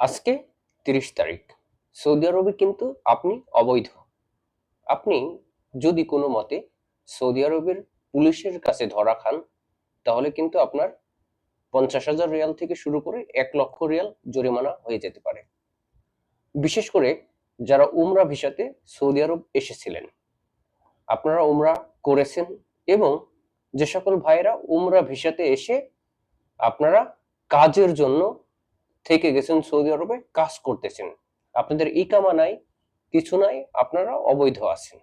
আজকে তিরিশ তারিখ। সৌদি আরবে কিন্তু আপনি অবৈধ। আপনি যদি কোনো মতে সৌদি আরবের পুলিশের কাছে ধরা খান, তাহলে কিন্তু আপনার পঞ্চাশ হাজার রিয়াল থেকে শুরু করে এক লক্ষ রিয়াল জরিমানা হয়ে যেতে পারে। বিশেষ করে যারা উমরা ভিসাতে সৌদি আরব এসেছিলেন। আপনারা উমরা করেছেন এবং যে সকল ভাইয়েরা উমরা ভিসাতে এসে আপনারা কাজের জন্য থেকে গেছেন সৌদি আরবে কাজ করতেছেন। আপনাদের ইকামা নাই, কিছু নাই, আপনারা অবৈধ আছেন।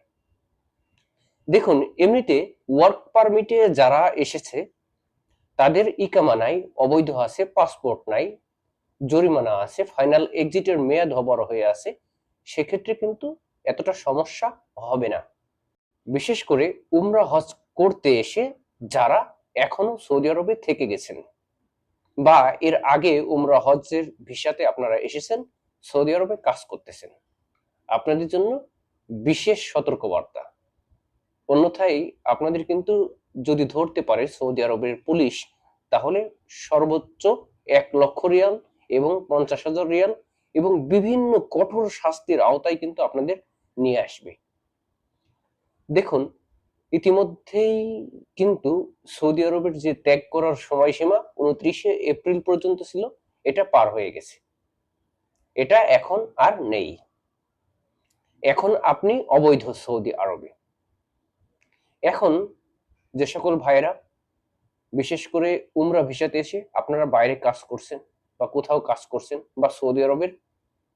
দেখুন, এমনিতে ওয়ার্ক পারমিটে যারা এসেছে, তাদের ইকামা নাই, অবৈধ আছে পাসপোর্ট নাই, জরিমানা আছে ফাইনাল এক্সিটের মেয়াদ হবার হয়ে আছে, সেক্ষেত্রে কিন্তু এতটা সমস্যা হবে না। বিশেষ করে উমরা হজ করতে এসে যারা এখনও সৌদি আরবে থেকে গেছেন। বা এর আগে উমরা হজের ভিসাতে আপনারা এসেছেন, সৌদি আরবে কাজ করতেছেন। আপনাদের জন্য বিশেষ সতর্কবার্তা। অন্যথায় আপনাদের কিন্তু যদি ধরতে পারে সৌদি আরবের পুলিশ, তাহলে সর্বোচ্চ এক লক্ষ রিয়াল এবং পঞ্চাশ হাজার রিয়াল এবং বিভিন্ন কঠোর শাস্তির আওতায় কিন্তু আপনাদের নিয়ে আসবে। দেখুন ইতিমধ্যেই কিন্তু সৌদি আরবের যে ত্যাগ করার সময়সীমা উনত্রিশে এপ্রিল পর্যন্ত ছিল, এটা পার হয়ে গেছে। এটা এখন আর নেই। এখন আপনি অবৈধ সৌদি আরবে। এখন যে সকল ভাইয়েরা, বিশেষ করে উমরা ভিসাতে এসে আপনারা বাইরে কাজ করছেন বা কোথাও কাজ করছেন বা সৌদি আরবের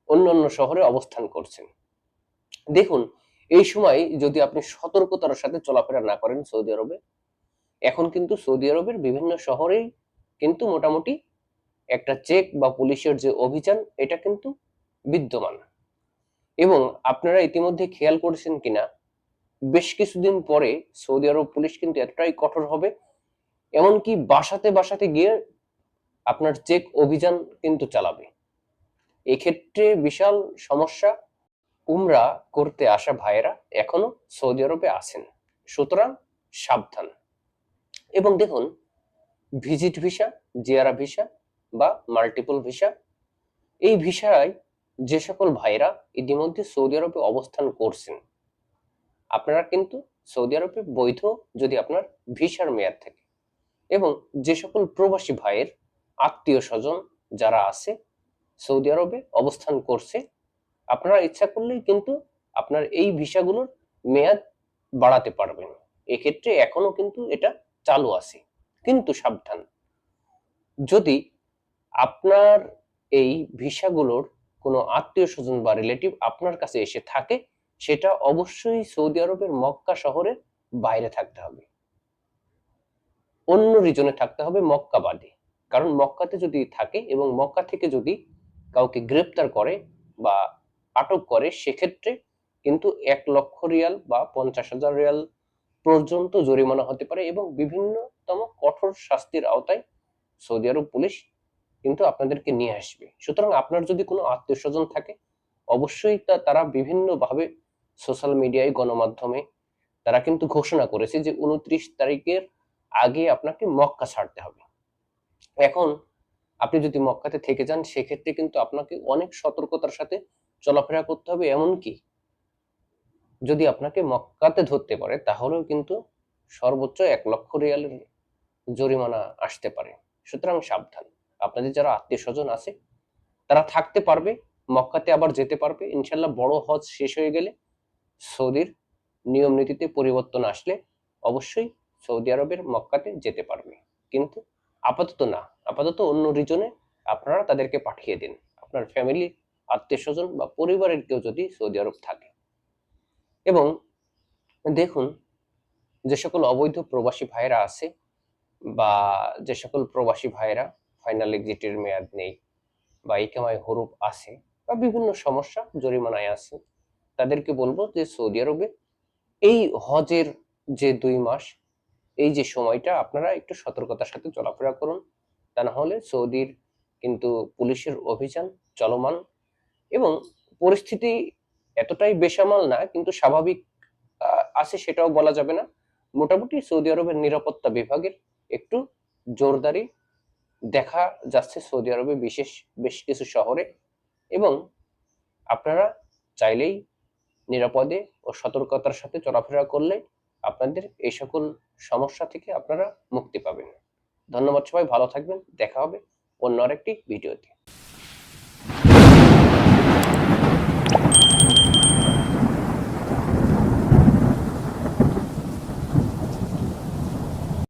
অন্য অন্য শহরে অবস্থান করছেন। দেখুন এই সময় যদি আপনি সতর্কতার সাথে চলাফেরা না করেন সৌদি আরবে, এখন কিন্তু সৌদি আরবের বিভিন্ন শহরেই কিন্তু মোটামুটি একটা চেক বা পুলিশের যে অভিযান, এটা কিন্তু বিদ্যমান। এবং আপনারা ইতিমধ্যে খেয়াল করেছেন কিনা, বেশ কিছুদিন পরে সৌদি আরব পুলিশ কিন্তু এতটাই কঠোর হবে, এমনকি বাসাতে বাসাতে গিয়ে আপনার চেক অভিযান কিন্তু চালাবে। এক্ষেত্রে বিশাল সমস্যা উমরা করতে আসা ভাইয়েরা এখনও সৌদি আরবে আছেন। সুতরাং সাবধান। এবং দেখুন, ভিজিট ভিসা, জিয়ারা ভিসা বা মাল্টিপল ভিসা, এই ভিসায় যে সকল ভাইরা ইতিমধ্যে সৌদি আরবে অবস্থান করছেন, আপনারা কিন্তু সৌদি আরবে বৈধ যদি আপনার ভিসার মেয়াদ থাকে। এবং যে সকল প্রবাসী ভাইয়ের আত্মীয় স্বজন যারা আছে, সৌদি আরবে অবস্থান করছে আপনারা ইচ্ছা করলেই কিন্তু আপনার এই ভিসাগুলোর মেয়াদ বাড়াতে পারবেন। এক্ষেত্রে এখনও কিন্তু এটা চালু আছে, কিন্তু সাবধান। যদি আপনার এই ভিসাগুলোর কোনো আত্মীয় স্বজন বা রিলেটিভ আপনার কাছে এসে থাকে, সেটা অবশ্যই সৌদি আরবের মক্কা শহরের বাইরে থাকতে হবে। অন্য রিজনে থাকতে হবে মক্কা বাদে। কারণ মক্কাতে যদি থাকে এবং মক্কা থেকে যদি কাউকে গ্রেপ্তার করে বা আটক করে, সেক্ষেত্রে কিন্তু এক লক্ষ রিয়াল বা পঞ্চাশ হাজার রিয়াল পর্যন্ত জরিমানা হতে পারে এবং বিভিন্নতম কঠোর শাস্তির আওতায় সৌদি আরব পুলিশ কিন্তু আপনাদেরকে নিয়ে আসবে। সুতরাং আপনার যদি কোনো আত্মীয় স্বজন থাকে, অবশ্যই তা, তারা বিভিন্নভাবে সোশ্যাল মিডিয়ায় গণমাধ্যমে তারা কিন্তু ঘোষণা করেছে যে উনত্রিশ তারিখের আগে আপনাকে মক্কা ছাড়তে হবে। এখন আপনি যদি মক্কাতে থেকে যান, সেক্ষেত্রে কিন্তু আপনাকে অনেক সতর্কতার সাথে চলাফেরা করতে হবে এমনকি যদি আপনাকে মক্কাতে ধরতে পারে, তাহলেও কিন্তু সর্বোচ্চ এক লক্ষ রিয়ালের জরিমানা আসতে পারে। সুতরাং সাবধান। আপনাদের যারা আত্মীয় স্বজন আছে, তারা থাকতে পারবে, মক্কাতে আবার যেতে পারবে। ইনশাল্লাহ বড় হজ শেষ হয়ে গেলে সৌদির নিয়ম নীতিতে পরিবর্তন আসলে অবশ্যই সৌদি আরবের মক্কাতে যেতে পারবে। কিন্তু আপাতত না। আপাতত অন্য রিজনে আপনারা তাদেরকে পাঠিয়ে দিন। আপনার ফ্যামিলি আত্মীয় স্বজন বা পরিবারের কেউ যদি সৌদি আরব থাকে। এবং দেখুন, যে সকল অবৈধ প্রবাসী ভাইরা আছে বা যে সকল প্রবাসী ভাইরা ফাইনাল এক্সিটের মেয়াদ নেই বা ইকামায় হরুপ আছে বা বিভিন্ন সমস্যা, জরিমানায় আছে, তাদেরকে বলব যে সৌদি আরবে এই হজের যে দুই মাস, এই যে সময়টা আপনারা একটু সতর্কতার সাথে চলাফেরা করুন। তা না হলে সৌদির কিন্তু পুলিশের অভিযান চলমান এবং পরিস্থিতি এতটাই বেসামাল না, কিন্তু স্বাভাবিক আছে সেটাও বলা যাবে না। মোটামুটি সৌদি আরবের নিরাপত্তা বিভাগের একটু জোরদারি দেখা যাচ্ছে সৌদি আরবে, বিশেষ বেশ কিছু শহরে। এবং আপনারা চাইলেই নিরাপদে ও সতর্কতার সাথে চলাফেরা করলে আপনাদের এই সকল সমস্যা থেকে আপনারা মুক্তি পাবেন। ধন্যবাদ সবাই, ভালো থাকবেন, দেখা হবে অন্য আরেকটি ভিডিওতে।